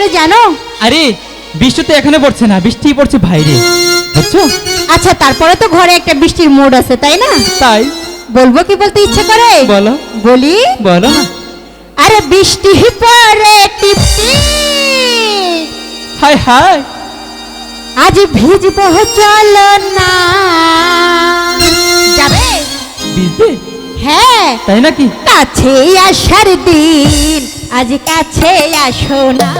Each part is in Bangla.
করে জানো? আরে বৃষ্টি তো এখানে পড়ছে না বৃষ্টি পড়ছে বাইরে। বুঝছ? আচ্ছা তারপরে তো ঘরে একটা বৃষ্টির মুড আছে তাই না? তাই। বলব কি বলতে ইচ্ছে করে? বলো। বলি? বলো না। আরে বৃষ্টি পরে টিপটি। হাই হাই আজ ভিজবো চলো না। যাবে? ভিজবে? হ্যাঁ। তাই নাকি? কাছে আসার দিন আজ কাছে আসো না।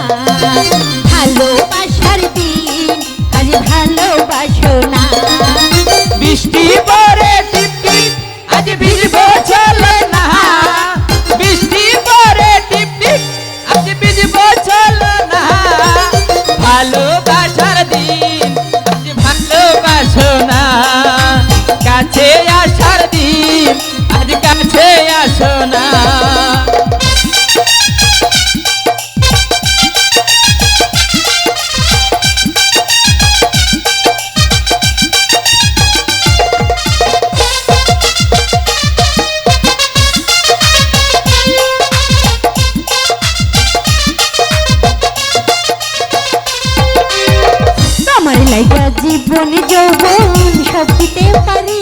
জীবন যৌবন সব দিতে পারি।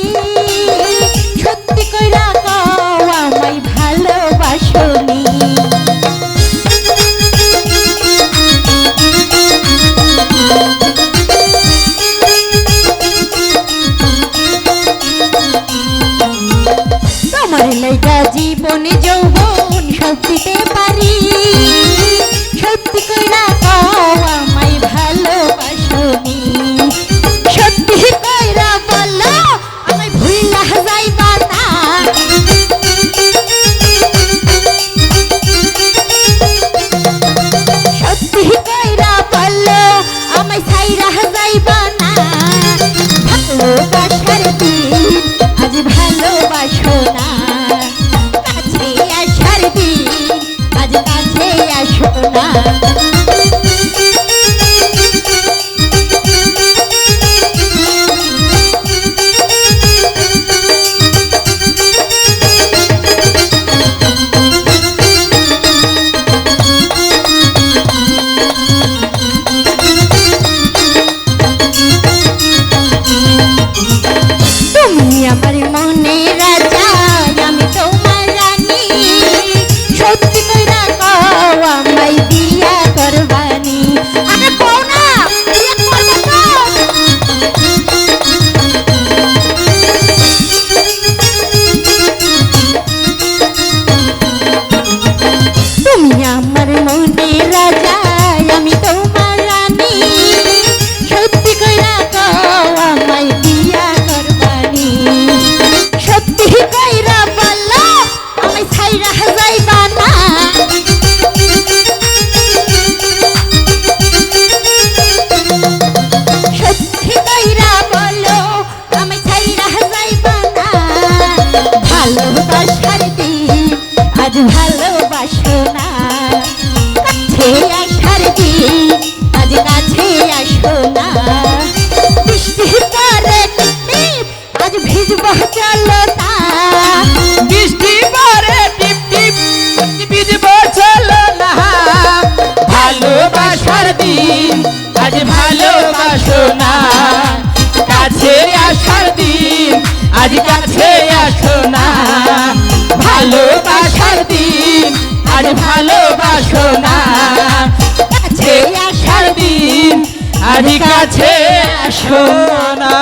সত্যি কইরা কও, আমায় ভালোবাসনি তোমার লাইগা জীবন যৌবন, সব দিতে আসো ভালোবাসার দিন আজ ভালোবাসো না। আজ ভালোবাসো না। কাছে আসার দিন আর কাছে আসো না।